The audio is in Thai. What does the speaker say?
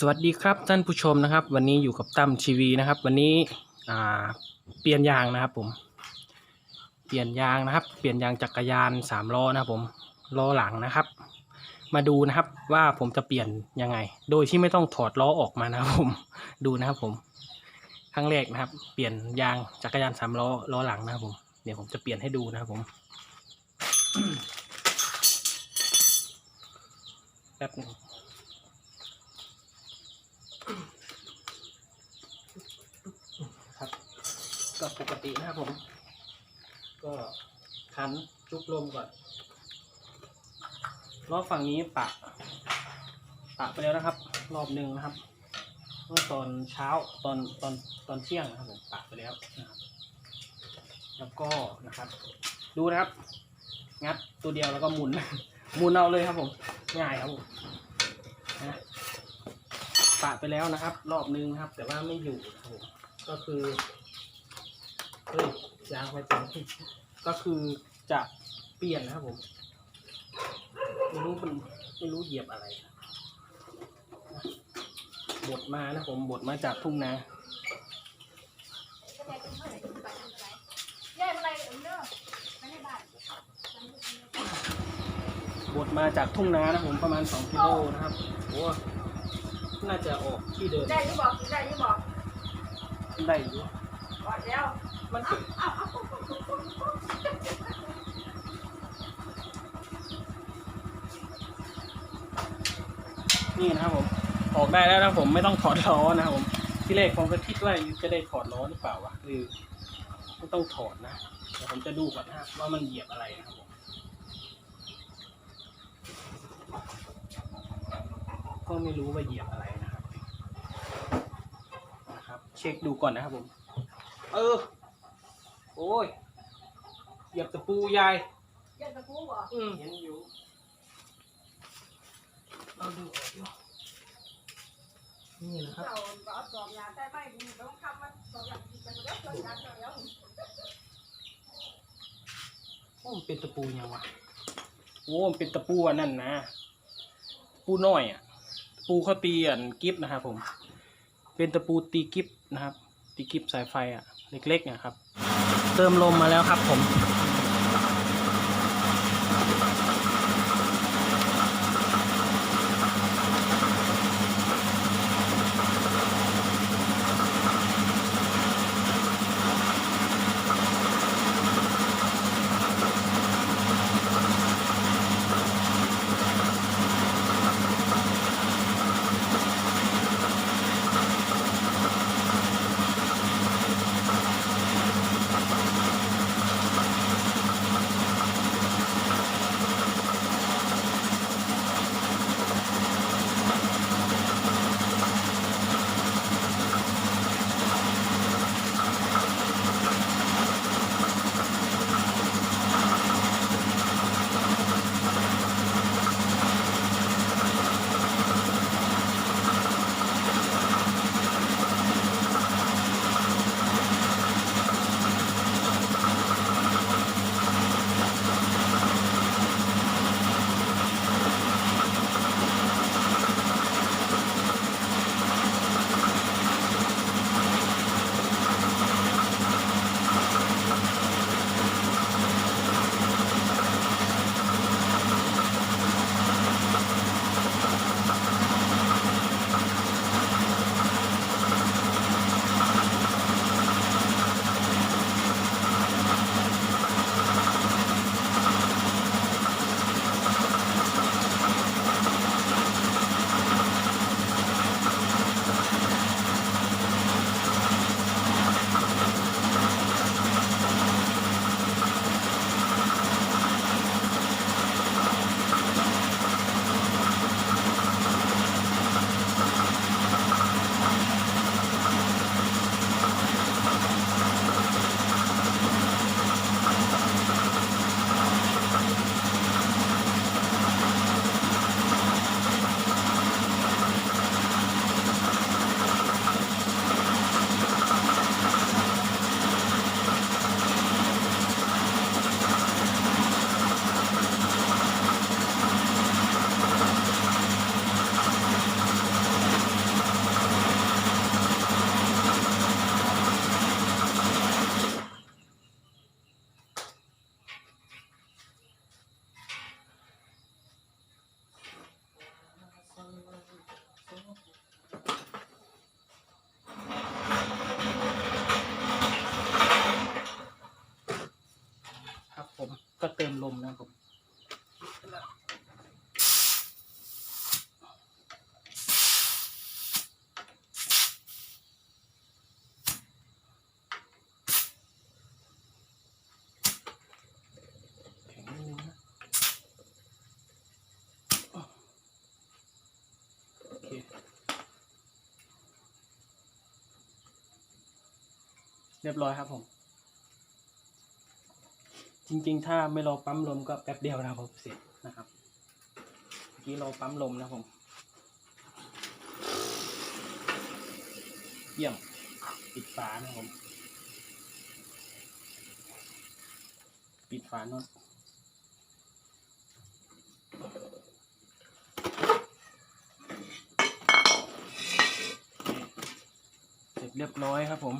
สวัสดีครับท่านผู้ชมนะครับ วันนี้อยู่กับตั้มชีวีนะครับ วันนี้อ่าเปลี่ยนยางนะครับผม เปลี่ยนยางนะครับ เปลี่ยนยางจักรยานสามล้อนะครับผมล้อหลังนะครับ มาดูนะครับว่าผมจะเปลี่ยนยังไง โดยที่ไม่ต้องถอดล้อออกมานะครับผมดูนะครับผมครั้งแรกนะครับ เปลี่ยนยางจักรยานสามล้อล้อหลังนะครับผมเดี๋ยวผมจะเปลี่ยนให้ดูนะครับผมแป๊บนึง ครับ ก็ปกตินะครับผม ก็คันจุกลมก่อนรอบฝั่งนี้ปะปะไปแล้วนะครับ รอบหนึ่งนะครับ เมื่อตอนเช้าตอนตอนตอนเที่ยงนะครับผมปะไปแล้วนะครับ แล้วก็นะครับ ดูนะครับ งัดตัวเดียวแล้วก็หมุนหมุนเอาเลยครับผมง่ายครับผมนะปะไปแล้วนะครับ รอบนึงนะครับ แต่ว่าไม่อยู่นะครับผมก็คือ เฮ้ยยางไปจังก็คือจะเปลี่ยนนะครับผม ไม่รู้มันไม่รู้เหยียบอะไรนะบดมานะผมบดมาจากทุ่งนายายอะไรเนอะไม่ได้บ้านบดมาจากทุ่งนานะผมประมาณ 2กิโลนะครับโอ้น่าจะออกที่เดิมได้ยี่บอกได้ยี่บอกได้อยู่บอกแล้ว มันเกิดนี่นะครับผม ออกได้แล้วนะผมไม่ต้องถอดล้อนะครับผม ที่แรกผมก็คิดว่าจะได้ถอดล้อหรือเปล่าวะหรือไม่ต้องถอดนะเดี๋ยวผมจะดูก่อนนะฮะว่ามันเหยียบอะไรนะครับผมก็ไม่รู้ว่าเหยียบอะไรนะครับ นะครับ เช็คดูก่อนนะครับผม เออ โอ้ย เหยียบตะปูยายยายตะปูบอกอืมเห็นอยู่เราดูออกอยู่นี่นะครับเจ้าก็สอบยาได้ไหมดีต้องทำมันสอบยาดีกันแล้วสอบยาแล้วโอ้มันเป็นตะปูยังวะโอ้มันเป็นตะปูอันนั่นนะตะปูน้อยอะตะปูเขาตีอันกิฟนะครับผม เป็นตะปูตีกิฟนะครับ ตีกิฟสายไฟอะ เล็กๆนะครับ เติมลมมาแล้วครับผม ลมนะครับเรียบร้อยครับผม จริง ๆ ถ้าไม่รอปั๊มลมก็แป๊บเดียวนะครับผมเสร็จนะครับเมื่อกี้รอปั๊มลมนะผมเยี่ยมปิดฝานะผมปิดฝาโนนเสร็จเรียบร้อยครับผม